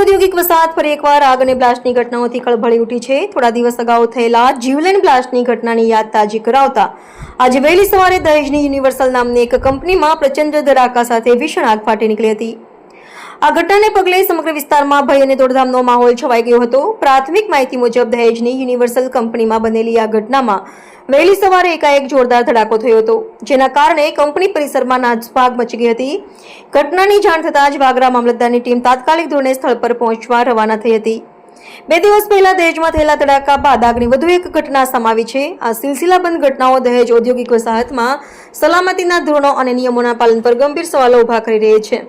ઔદ્યોગિક વસાહત ફરી એકવાર આગ અને બ્લાસ્ટની ઘટનાઓથી ખળભળી ઉઠી છે. થોડા દિવસ અગાઉ થયેલા જીવલેન બ્લાસ્ટની ઘટનાની યાદ તાજી કરાવતા આજે વહેલી સવારે દહેજની યુનિવર્સલ નામની એક કંપનીમાં પ્રચંડ ધડાકા સાથે ભીષણ આગ ફાટી નીકળી હતી. આ ઘટનાને પગલે સમગ્ર વિસ્તારમાં ભય અને દોડધામનો માહોલ છવાઈ ગયો હતો. પ્રાથમિક માહિતી મુજબ દહેજની યુનિવર્સલ કંપનીમાં બનેલી આ ઘટનામાં વહેલી સવારે એકાએક જોરદાર ધડાકો થયો હતો, જેના કારણે કંપની પરિસરમાં નાસભાગ મચી ગઈ હતી. ઘટનાની જાણ થતાં જ વાગરા મામલતદારની ટીમ તાત્કાલિક ધોરણે સ્થળ પર પહોંચવા રવાના થઈ હતી. બે દિવસ પહેલા દહેજમાં થયેલા તડાકા બાદ આગની વધુ એક ઘટના સમાવી છે. આ સિલસિલાબંધ ઘટનાઓ દહેજ ઔદ્યોગિક વસાહતમાં સલામતીના ધોરણો અને નિયમોના પાલન પર ગંભીર સવાલો ઊભા કરી રહી છે.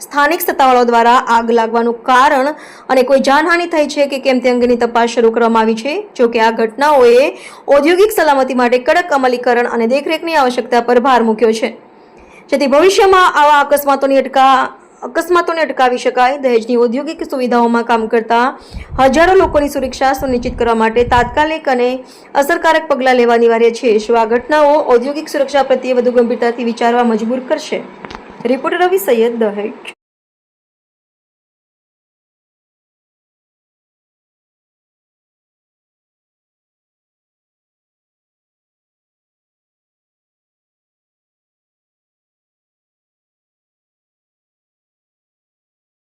સ્થાનિક સત્તાવાળાઓ દ્વારા આગ લાગવાનું કારણ અને કોઈ જાનહાનિ થઈ છે કે કેમ તે અંગેની તપાસ શરૂ કરવામાં આવી છે? જો કે આ ઘટનાઓએ ઔદ્યોગિક સલામતી માટે કડક અમલીકરણ અને દેખરેખની આવશ્યકતા પર ભાર મૂક્યો છે. જેથી ભવિષ્યમાં આવા અકસ્માતોની અટકા, અકસ્માતોને અટકાવી શકાય. દહેજની ઔદ્યોગિક સુવિધાઓમાં કામ કરતા હજારો લોકોની સુરક્ષા સુનિશ્ચિત કરવા માટે તાત્કાલિક અને અસરકારક પગલાં લેવા અનિવાર્ય છે. શું આ ઘટનાઓ ઔદ્યોગિક સુરક્ષા પ્રત્યે વધુ ગંભીરતાથી વિચારવા મજબૂર કરશે? રિપોર્ટર રવિ સૈયદ દહેજ